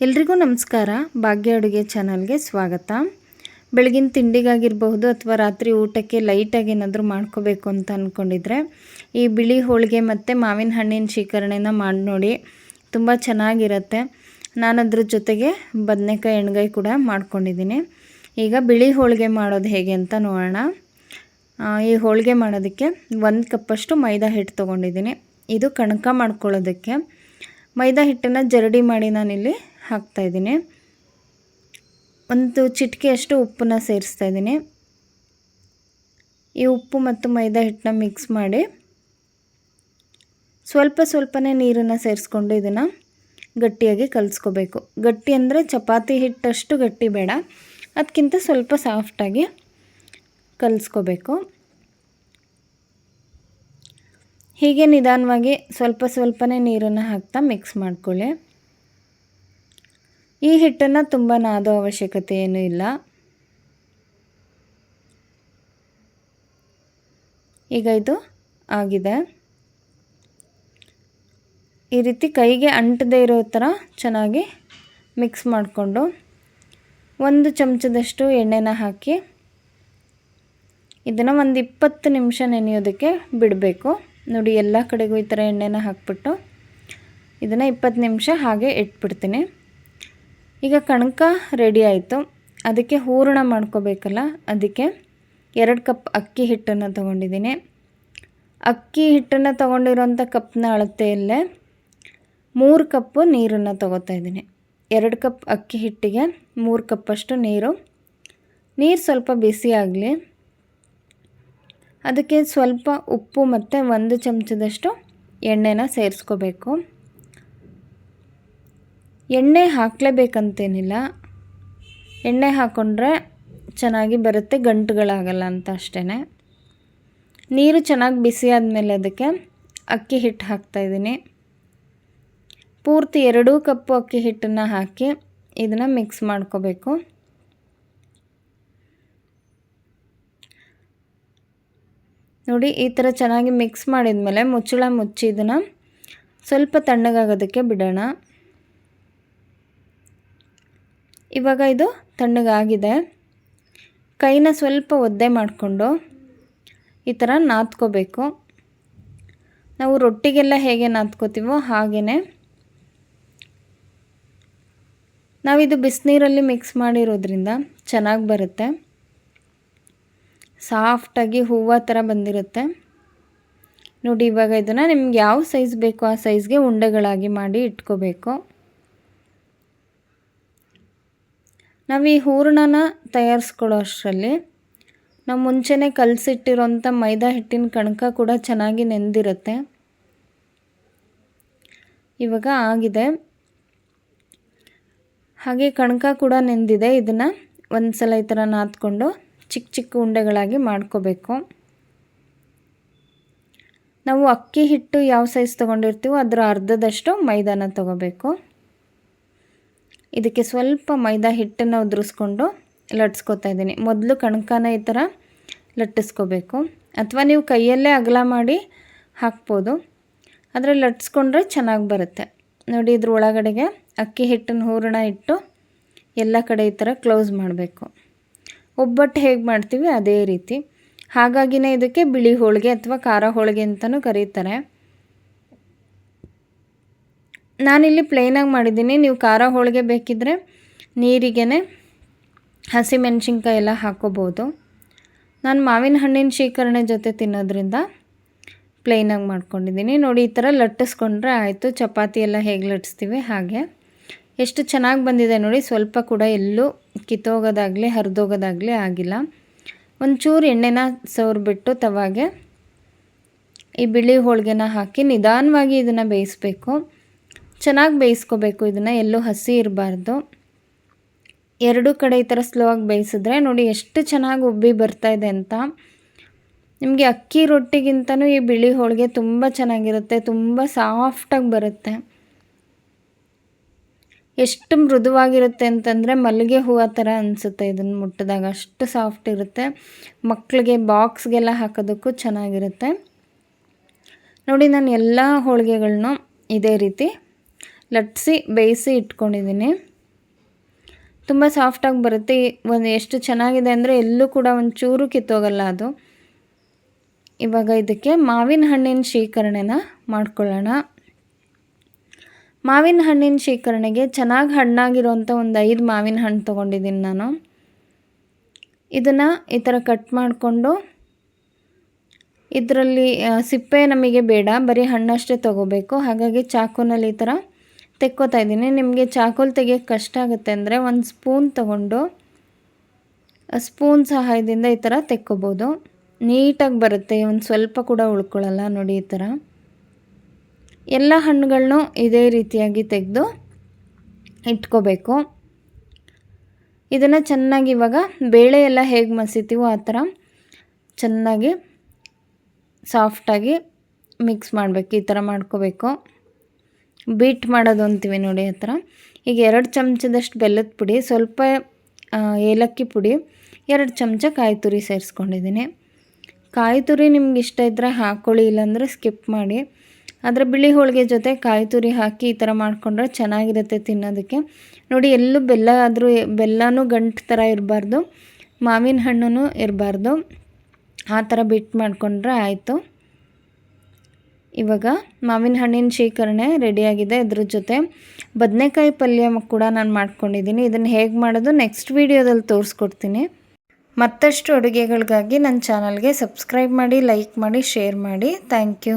ಎಲ್ರಿಗೂ ನಮಸ್ಕಾರ. ಭಾಗ್ಯ ಅಡುಗೆ ಚಾನಲ್ಗೆ ಸ್ವಾಗತ. ಬೆಳಗಿನ ತಿಂಡಿಗಾಗಿರಬಹುದು ಅಥವಾ ರಾತ್ರಿ ಊಟಕ್ಕೆ ಲೈಟಾಗಿ ಏನಾದರೂ ಮಾಡ್ಕೋಬೇಕು ಅಂತ ಅಂದ್ಕೊಂಡಿದ್ರೆ ಈ ಬಿಳಿ ಹೋಳಿಗೆ ಮತ್ತು ಮಾವಿನ ಹಣ್ಣಿನ ಶೇಖರಣೆನ ಮಾಡಿ ನೋಡಿ. ತುಂಬ ಚೆನ್ನಾಗಿರುತ್ತೆ. ನಾನು ಅದ್ರ ಜೊತೆಗೆ ಬದನೆಕಾಯಿ ಎಣ್ಗಾಯಿ ಕೂಡ ಮಾಡ್ಕೊಂಡಿದ್ದೀನಿ. ಈಗ ಬಿಳಿ ಹೋಳಿಗೆ ಮಾಡೋದು ಹೇಗೆ ಅಂತ ನೋಡೋಣ. ಈ ಹೋಳಿಗೆ ಮಾಡೋದಕ್ಕೆ ಒಂದು ಕಪ್ಪಷ್ಟು ಮೈದಾ ಹಿಟ್ಟು ತೊಗೊಂಡಿದ್ದೀನಿ. ಇದು ಕಣಕ ಮಾಡ್ಕೊಳ್ಳೋದಕ್ಕೆ. ಮೈದಾ ಹಿಟ್ಟನ್ನು ಜರಡಿ ಮಾಡಿ ನಾನಿಲ್ಲಿ ಹಾಕ್ತಾಯಿದ್ದೀನಿ ಒಂದು ಚಿಟಿಕೆಯಷ್ಟು ಉಪ್ಪನ್ನ ಸೇರಿಸ್ತಾ ಇದ್ದೀನಿ. ಈ ಉಪ್ಪು ಮತ್ತು ಮೈದಾ ಹಿಟ್ಟನ್ನ ಮಿಕ್ಸ್ ಮಾಡಿ ಸ್ವಲ್ಪ ಸ್ವಲ್ಪನೇ ನೀರನ್ನು ಸೇರಿಸ್ಕೊಂಡು ಇದನ್ನು ಗಟ್ಟಿಯಾಗಿ ಕಲಿಸ್ಕೋಬೇಕು. ಗಟ್ಟಿ ಅಂದರೆ ಚಪಾತಿ ಹಿಟ್ಟಷ್ಟು ಗಟ್ಟಿ ಬೇಡ. ಅದಕ್ಕಿಂತ ಸ್ವಲ್ಪ ಸಾಫ್ಟಾಗಿ ಕಲಿಸ್ಕೋಬೇಕು. ಹೀಗೆ ನಿಧಾನವಾಗಿ ಸ್ವಲ್ಪ ಸ್ವಲ್ಪನೇ ನೀರನ್ನು ಹಾಕ್ತಾ ಮಿಕ್ಸ್ ಮಾಡ್ಕೊಳ್ಳಿ. ಈ ಹಿಟ್ಟನ್ನು ತುಂಬ ನಾದೋ ಅವಶ್ಯಕತೆ ಏನೂ ಇಲ್ಲ. ಈಗ ಇದು ಆಗಿದೆ. ಈ ರೀತಿ ಕೈಗೆ ಅಂಟದೇ ಇರೋ ಥರ ಚೆನ್ನಾಗಿ ಮಿಕ್ಸ್ ಮಾಡಿಕೊಂಡು ಒಂದು ಚಮಚದಷ್ಟು ಎಣ್ಣೆನ ಹಾಕಿ ಇದನ್ನು ಒಂದು ಇಪ್ಪತ್ತು ನಿಮಿಷ ನೆನೆಯೋದಕ್ಕೆ ಬಿಡಬೇಕು. ನೋಡಿ, ಎಲ್ಲ ಕಡೆಗೂ ಈ ಥರ ಎಣ್ಣೆನ ಹಾಕ್ಬಿಟ್ಟು ಇದನ್ನು ಇಪ್ಪತ್ತು ನಿಮಿಷ ಹಾಗೆ ಇಟ್ಬಿಡ್ತೀನಿ. ಈಗ ಕಣಕ ರೆಡಿ ಆಯಿತು. ಅದಕ್ಕೆ ಹೂರಣ ಮಾಡ್ಕೋಬೇಕಲ್ಲ, ಅದಕ್ಕೆ ಎರಡು ಕಪ್ ಅಕ್ಕಿ ಹಿಟ್ಟನ್ನು ತೊಗೊಂಡಿದ್ದೀನಿ. ಅಕ್ಕಿ ಹಿಟ್ಟನ್ನು ತೊಗೊಂಡಿರೋಂಥ ಕಪ್ನ ಅಳತೆಯಲ್ಲೇ ಮೂರು ಕಪ್ಪು ನೀರನ್ನು ತೊಗೋತಾ ಇದ್ದೀನಿ. ಎರಡು ಕಪ್ ಅಕ್ಕಿ ಹಿಟ್ಟಿಗೆ ಮೂರು ಕಪ್ಪಷ್ಟು ನೀರು. ನೀರು ಸ್ವಲ್ಪ ಬಿಸಿ ಆಗಲಿ, ಅದಕ್ಕೆ ಸ್ವಲ್ಪ ಉಪ್ಪು ಮತ್ತು ಒಂದು ಚಮಚದಷ್ಟು ಎಣ್ಣೆನ ಸೇರಿಸ್ಕೋಬೇಕು. ಎಣ್ಣೆ ಹಾಕಲೇಬೇಕಂತೇನಿಲ್ಲ. ಎಣ್ಣೆ ಹಾಕ್ಕೊಂಡ್ರೆ ಚೆನ್ನಾಗಿ ಬರುತ್ತೆ, ಗಂಟುಗಳಾಗಲ್ಲ ಅಂತ ಅಷ್ಟೇ ನೀರು ಚೆನ್ನಾಗಿ ಬಿಸಿ ಆದಮೇಲೆ ಅದಕ್ಕೆ ಅಕ್ಕಿ ಹಿಟ್ಟು ಹಾಕ್ತಾಯಿದ್ದೀನಿ ಪೂರ್ತಿ ಎರಡೂ ಕಪ್ಪು ಅಕ್ಕಿ ಹಿಟ್ಟನ್ನು ಹಾಕಿ ಇದನ್ನು ಮಿಕ್ಸ್ ಮಾಡ್ಕೋಬೇಕು. ನೋಡಿ, ಈ ಥರ ಚೆನ್ನಾಗಿ ಮಿಕ್ಸ್ ಮಾಡಿದ ಮೇಲೆ ಮುಚ್ಚಳ ಮುಚ್ಚಿ ಇದನ್ನು ಸ್ವಲ್ಪ ತಣ್ಣಗಾಗೋದಕ್ಕೆ ಬಿಡೋಣ. ಇವಾಗ ಇದು ತಣ್ಣಗಾಗಿದೆ. ಕೈನ ಸ್ವಲ್ಪ ಒದ್ದೆ ಮಾಡಿಕೊಂಡು ಈ ಥರ ನಾದ್ಕೋಬೇಕು ನಾವು ರೊಟ್ಟಿಗೆಲ್ಲ ಹೇಗೆ ನಾದ್ಕೋತೀವೋ ಹಾಗೆಯೇ ನಾವಿದು ಬಿಸಿನೀರಲ್ಲಿ ಮಿಕ್ಸ್ ಮಾಡಿರೋದ್ರಿಂದ ಚೆನ್ನಾಗಿ ಬರುತ್ತೆ. ಸಾಫ್ಟಾಗಿ ಹೂವು ಥರ ಬಂದಿರುತ್ತೆ. ನೋಡಿ ಇವಾಗ ಇದನ್ನು ನಿಮ್ಗೆ ಯಾವ ಸೈಜ್ ಬೇಕೋ ಆ ಸೈಜ್ಗೆ ಉಂಡೆಗಳಾಗಿ ಮಾಡಿ ಇಟ್ಕೋಬೇಕು. ನಾವು ಈ ಹೂರಣನ ತಯಾರಿಸ್ಕೊಳ್ಳೋ ಅಷ್ಟರಲ್ಲಿ ನಾವು ಮುಂಚೆನೇ ಕಲಸಿಟ್ಟಿರೋಂಥ ಮೈದಾ ಹಿಟ್ಟಿನ ಕಣಕ ಕೂಡ ಚೆನ್ನಾಗಿ ನೆಂದಿರುತ್ತೆ. ಇವಾಗ ಆಗಿದೆ. ಹಾಗೆ ಕಣಕ ಕೂಡ ನೆಂದಿದೆ. ಇದನ್ನು ಒಂದು ಸಲ ಈ ಥರ ನಾದ್ಕೊಂಡು ಚಿಕ್ಕ ಚಿಕ್ಕ ಉಂಡೆಗಳಾಗಿ ಮಾಡ್ಕೋಬೇಕು. ನಾವು ಅಕ್ಕಿ ಹಿಟ್ಟು ಯಾವ ಸೈಜ್ ತೊಗೊಂಡಿರ್ತೀವೋ ಅದರ ಅರ್ಧದಷ್ಟು ಮೈದಾನ ತೊಗೋಬೇಕು. ಇದಕ್ಕೆ ಸ್ವಲ್ಪ ಮೈದಾ ಹಿಟ್ಟನ್ನು ಉದುರಿಸ್ಕೊಂಡು ಲಟ್ಸ್ಕೊತಾ ಇದ್ದೀನಿ. ಮೊದಲು ಕಣಕನ ಈ ಥರ ಲಟ್ಟಿಸ್ಕೋಬೇಕು. ಅಥವಾ ನೀವು ಕೈಯಲ್ಲೇ ಅಗಲ ಮಾಡಿ ಹಾಕ್ಬೋದು. ಆದರೆ ಲಟ್ಸ್ಕೊಂಡ್ರೆ ಚೆನ್ನಾಗಿ ಬರುತ್ತೆ. ನೋಡಿ ಇದ್ರ ಒಳಗಡೆಗೆ ಅಕ್ಕಿ ಹಿಟ್ಟಿನ ಹೂರಣ ಇಟ್ಟು ಎಲ್ಲ ಕಡೆ ಈ ಥರ ಕ್ಲೋಸ್ ಮಾಡಬೇಕು. ಒಬ್ಬಟ್ಟು ಹೇಗೆ ಮಾಡ್ತೀವಿ ಅದೇ ರೀತಿ. ಹಾಗಾಗಿನೇ ಇದಕ್ಕೆ ಬಿಳಿ ಹೋಳಿಗೆ ಅಥವಾ ಖಾರ ಹೋಳಿಗೆ ಅಂತಲೂ ಕರೀತಾರೆ. ನಾನಿಲ್ಲಿ ಪ್ಲೇನಾಗಿ ಮಾಡಿದ್ದೀನಿ. ನೀವು ಖಾರ ಹೋಳಿಗೆ ಬೇಕಿದ್ದರೆ ನೀರಿಗೆ ಹಸಿಮೆಣ್ಸಿನ್ಕಾಯಿ ಎಲ್ಲ ಹಾಕೋಬೋದು. ನಾನು ಮಾವಿನ ಹಣ್ಣಿನ ಶೇಖರಣೆ ಜೊತೆ ತಿನ್ನೋದ್ರಿಂದ ಪ್ಲೇನಾಗಿ ಮಾಡ್ಕೊಂಡಿದ್ದೀನಿ. ನೋಡಿ, ಈ ಥರ ಲಟ್ಟಿಸ್ಕೊಂಡ್ರೆ ಆಯಿತು. ಚಪಾತಿ ಎಲ್ಲ ಹೇಗೆ ಲಟ್ಟಿಸ್ತೀವಿ ಹಾಗೆ. ಎಷ್ಟು ಚೆನ್ನಾಗಿ ಬಂದಿದೆ ನೋಡಿ. ಸ್ವಲ್ಪ ಕೂಡ ಎಲ್ಲೂ ಕಿತ್ತೋಗೋದಾಗಲಿ, ಹರಿದೋಗೋದಾಗಲಿ ಆಗಿಲ್ಲ. ಒಂಚೂರು ಎಣ್ಣೆನ ಸವ್ರಿಬಿಟ್ಟು ತವಾಗೆ ಈ ಬಿಳಿ ಹೋಳಿಗೆನ ಹಾಕಿ ನಿಧಾನವಾಗಿ ಇದನ್ನು ಬೇಯಿಸ್ಬೇಕು. ಚೆನ್ನಾಗಿ ಬೇಯಿಸ್ಕೋಬೇಕು. ಇದನ್ನು ಎಲ್ಲೂ ಹಸಿ ಇರಬಾರ್ದು. ಎರಡೂ ಕಡೆ ಈ ಥರ ಸ್ಲೋ ಆಗಿ ಬೇಯಿಸಿದ್ರೆ ನೋಡಿ ಎಷ್ಟು ಚೆನ್ನಾಗಿ ಉಬ್ಬಿ ಬರ್ತಾಯಿದೆ ಅಂತ. ನಿಮಗೆ ಅಕ್ಕಿ ರೊಟ್ಟಿಗಿಂತನೂ ಈ ಬಿಳಿ ಹೋಳಿಗೆ ತುಂಬ ಚೆನ್ನಾಗಿರುತ್ತೆ, ತುಂಬ ಸಾಫ್ಟಾಗಿ ಬರುತ್ತೆ. ಎಷ್ಟು ಮೃದುವಾಗಿರುತ್ತೆ ಅಂತಂದರೆ ಮಲ್ಲಿಗೆ ಹೂವು ಥರ ಅನಿಸುತ್ತೆ ಇದನ್ನು ಮುಟ್ಟಿದಾಗ. ಅಷ್ಟು ಸಾಫ್ಟ್ ಇರುತ್ತೆ. ಮಕ್ಕಳಿಗೆ ಬಾಕ್ಸ್ಗೆಲ್ಲ ಹಾಕೋದಕ್ಕೂ ಚೆನ್ನಾಗಿರುತ್ತೆ. ನೋಡಿ ನಾನು ಎಲ್ಲ ಹೋಳಿಗೆಗಳನ್ನೂ ಇದೇ ರೀತಿ ಲಟ್ಟಿಸಿ ಬೇಯಿಸಿ ಇಟ್ಕೊಂಡಿದ್ದೀನಿ. ತುಂಬ ಸಾಫ್ಟಾಗಿ ಬರುತ್ತೆ. ಒಂದು ಎಷ್ಟು ಚೆನ್ನಾಗಿದೆ ಅಂದರೆ ಎಲ್ಲೂ ಕೂಡ ಒಂದು ಚೂರು ಕಿತ್ತೋಗಲ್ಲ ಅದು. ಇವಾಗ ಇದಕ್ಕೆ ಮಾವಿನ ಹಣ್ಣಿನ ಶೇಖರಣೆನ ಮಾಡ್ಕೊಳ್ಳೋಣ. ಮಾವಿನ ಹಣ್ಣಿನ ಶೇಖರಣೆಗೆ ಚೆನ್ನಾಗಿ ಹಣ್ಣಾಗಿರೋವಂಥ ಒಂದು ಐದು ಮಾವಿನ ಹಣ್ಣು ತೊಗೊಂಡಿದ್ದೀನಿ ನಾನು. ಇದನ್ನು ಈ ಥರ ಕಟ್ ಮಾಡಿಕೊಂಡು ಇದರಲ್ಲಿ ಸಿಪ್ಪೆ ನಮಗೆ ಬೇಡ. ಬರೀ ಹಣ್ಣಷ್ಟೇ ತೊಗೋಬೇಕು. ಹಾಗಾಗಿ ಚಾಕುನಲ್ಲಿ ಈ ಥರ ತೆಕ್ಕೋತಾ ಇದ್ದೀನಿ. ನಿಮಗೆ ಚಾಕುಲ್ ತೆಗಿಯೋಕ್ಕೆ ಕಷ್ಟ ಆಗುತ್ತೆ ಅಂದರೆ ಒಂದು ಸ್ಪೂನ್ ತಗೊಂಡು ಸ್ಪೂನ್ ಸಹಾಯದಿಂದ ಈ ಥರ ತೆಕ್ಕೋಬೋದು. ನೀಟಾಗಿ ಬರುತ್ತೆ, ಒಂದು ಸ್ವಲ್ಪ ಕೂಡ ಉಳ್ಕೊಳ್ಳಲ್ಲ ನೋಡಿ ಈ ಥರ ಎಲ್ಲ ಹಣ್ಣುಗಳನ್ನು ಇದೇ ರೀತಿಯಾಗಿ ತೆಗೆದು ಇಟ್ಕೋಬೇಕು. ಇದನ್ನು ಚೆನ್ನಾಗಿ ಇವಾಗ ಬೇಳೆ ಎಲ್ಲ ಹೇಗೆ ಮಸಿತೀವೋ ಆ ಥರ ಚೆನ್ನಾಗಿ ಸಾಫ್ಟಾಗಿ ಮಿಕ್ಸ್ ಮಾಡಬೇಕು, ಈ ಥರ ಮಾಡ್ಕೋಬೇಕು. ಬೀಟ್ ಮಾಡೋದು ಅಂತೀವಿ ನೋಡಿ ಆ ಈಗ ಎರಡು ಚಮಚದಷ್ಟು ಬೆಲ್ಲದ ಪುಡಿ, ಸ್ವಲ್ಪ ಏಲಕ್ಕಿ ಪುಡಿ, ಎರಡು ಚಮಚ ಕಾಯಿ ತುರಿ ಸೇರಿಸ್ಕೊಂಡಿದ್ದೀನಿ. ಕಾಯಿ ತುರಿ ನಿಮ್ಗೆ ಇಷ್ಟ ಇದ್ದರೆ ಹಾಕ್ಕೊಳ್ಳಿ ಇಲ್ಲಾಂದರೆ ಸ್ಕಿಪ್ ಮಾಡಿ. ಅದರ ಬಿಳಿ ಹೋಳಿಗೆ ಜೊತೆ ಕಾಯಿ ತುರಿ ಹಾಕಿ ಈ ಥರ ಮಾಡಿಕೊಂಡ್ರೆ ಚೆನ್ನಾಗಿರುತ್ತೆ ತಿನ್ನೋದಕ್ಕೆ. ನೋಡಿ, ಎಲ್ಲೂ ಬೆಲ್ಲ ಆದರೂ, ಬೆಲ್ಲನೂ ಗಂಟು ಥರ ಇರಬಾರ್ದು, ಮಾವಿನ ಹಣ್ಣು ಇರಬಾರ್ದು. ಆ ಥರ ಬಿಟ್ಟು ಮಾಡಿಕೊಂಡ್ರೆ ಆಯಿತು. ಇವಾಗ ಮಾವಿನ ಹಣ್ಣಿನ ಶೇಖರಣೆ ರೆಡಿಯಾಗಿದೆ ಇದ್ರ ಜೊತೆ ಬದನೆಕಾಯಿ ಪಲ್ಯ ಕೂಡ ನಾನು ಮಾಡ್ಕೊಂಡಿದ್ದೀನಿ. ಇದನ್ನು ಹೇಗೆ ಮಾಡೋದು ನೆಕ್ಸ್ಟ್ ವೀಡಿಯೋದಲ್ಲಿ ತೋರಿಸ್ಕೊಡ್ತೀನಿ. ಮತ್ತಷ್ಟು ಅಡುಗೆಗಳಿಗಾಗಿ ನನ್ನ ಚಾನಲ್ಗೆ ಸಬ್ಸ್ಕ್ರೈಬ್ ಮಾಡಿ ಲೈಕ್ ಮಾಡಿ ಶೇರ್ ಮಾಡಿ. Thank you